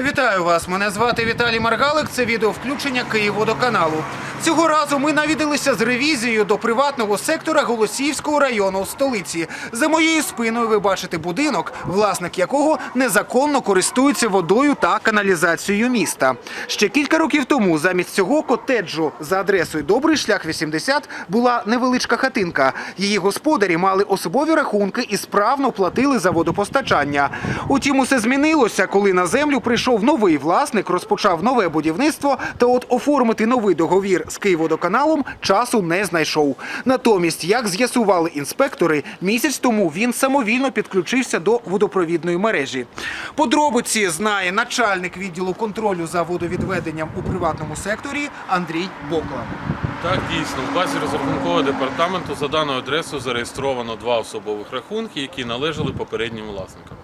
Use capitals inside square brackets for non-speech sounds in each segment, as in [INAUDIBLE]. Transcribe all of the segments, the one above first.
Вітаю вас! Мене звати Віталій Маргалик. Це відео включення Київводоканалу. Цього разу ми навідалися з ревізією до приватного сектора Голосіївського району столиці. За моєю спиною ви бачите будинок, власник якого незаконно користується водою та каналізацією міста. Ще кілька років тому замість цього котеджу за адресою Добрий шлях 80 була невеличка хатинка. Її господарі мали особові рахунки і справно платили за водопостачання. Утім, усе змінилося, коли на землю прийшов новий власник, розпочав нове будівництво. Та от оформити новий договір з Київводоканалом часу не знайшов. Натомість, як з'ясували інспектори, місяць тому він самовільно підключився до водопровідної мережі. Подробиці знає начальник відділу контролю за водовідведенням у приватному секторі Андрій Бокла. Так, дійсно, в базі розрахункового департаменту за даною адресою зареєстровано два особових рахунки, які належали попереднім власникам.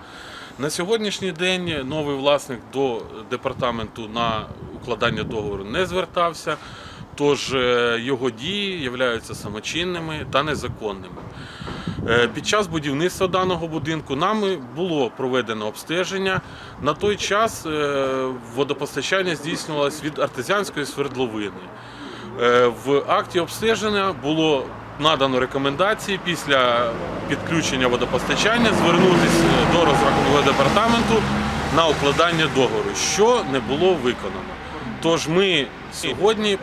На сьогоднішній день новий власник до департаменту на укладання договору не звертався, тож е, його дії являються самочинними та незаконними. Е, Під час будівництва даного будинку нами було проведено обстеження. На той час е, водопостачання здійснювалось від артезіанської свердловини. В акті обстеження було надано рекомендації після підключення водопостачання звернутися до розрахункового департаменту на укладання договору, що не було виконано. Тож ми сьогодні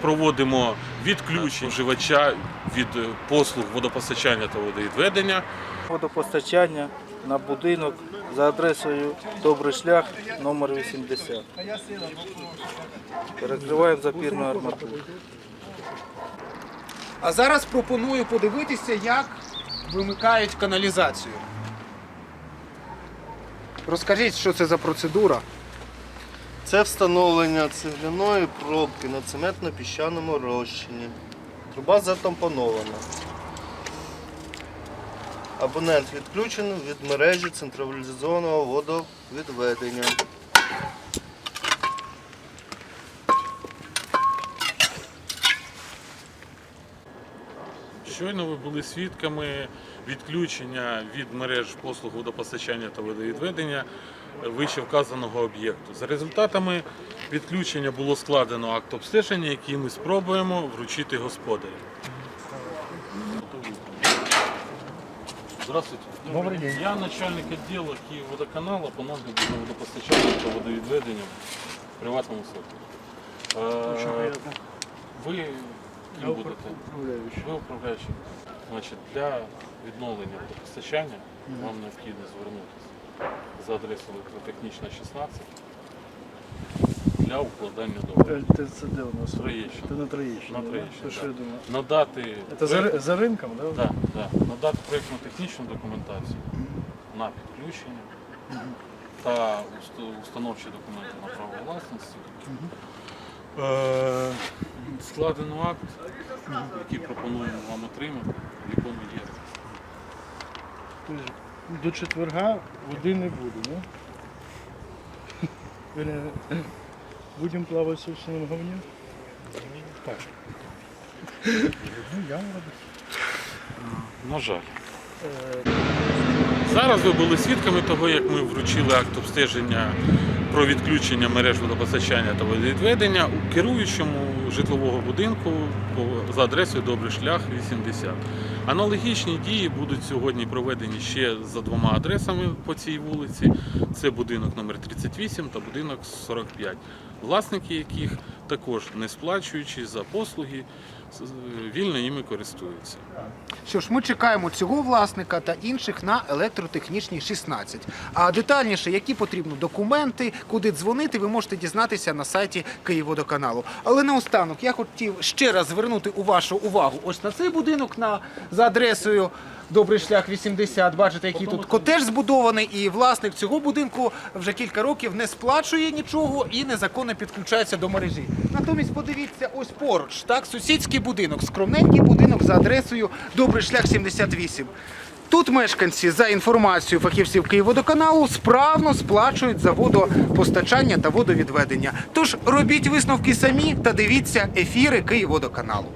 проводимо відключення вживача від е, послуг водопостачання та водовідведення. Водопостачання на будинок за адресою Добрий шлях номер 80. Перекриваємо запірну арматуру. А зараз пропоную подивитися, як вимикають каналізацію. Розкажіть, що це за процедура. Це встановлення цегляної пробки на цементно-піщаному розчині. Труба затампонована. Абонент відключений від мережі централізованого водовідведення. Щойно ви були свідками відключення від мереж послуг водопостачання та водовідведення вище вказаного об'єкту. За результатами відключення було складено акт обстеження, який ми спробуємо вручити господарю. Здравствуйте. Добрый день. Я начальник отдела Київводоканалу по нагляду за та водовідведенням в приватному секторі. Е, Ви ким будете? Ви управляючий. Значить, для відновлення водопостачання вам необхідно звернутися за адресою електротехнічна 16 для укладання договору. Це, це де у нас? Троєщина. Це на Троєщині. На да? Троєщині, То що да. думаю? Надати Це за, ри- за ринком, да? Да, да. Надати проєктно-технічну документацію на підключення та уст- установчі документи на право власності. Е, Складено акт, який пропонуємо вам отримати, в якому є. Тобто До четверга води не буде, ну? Вернее, [LAUGHS] Будемо плавати в собственному говні? Так. Ну, я молодець. На жаль. Зараз ви були свідками того, як ми вручили акт обстеження про відключення мереж водопостачання та водовідведення у керуючому житлового будинку за адресою Добрий шлях 80. Аналогічні дії будуть сьогодні проведені ще за двома адресами по цій вулиці. Це будинок номер 38 та будинок 45, власники яких також не сплачуючи за послуги, с- вільно ними користуються. Що ж, ми чекаємо цього власника та інших на електротехнічній 16. А детальніше, які потрібні документи, куди дзвонити, ви можете дізнатися на сайті Київводоканалу. Але наостанок я хотів ще раз звернути у вашу увагу ось на цей будинок на за адресою Добрий шлях 80. Бачите, який тут котеж збудований, і власник цього будинку вже кілька років не сплачує нічого і незаконно підключається до мережі. Натомість подивіться ось поруч, так, сусідський будинок, скромненький будинок за адресою Добрий шлях 78. Тут мешканці, за інформацією фахівців Київводоканалу, справно сплачують за водопостачання та водовідведення. Тож робіть висновки самі та дивіться ефіри Київводоканалу.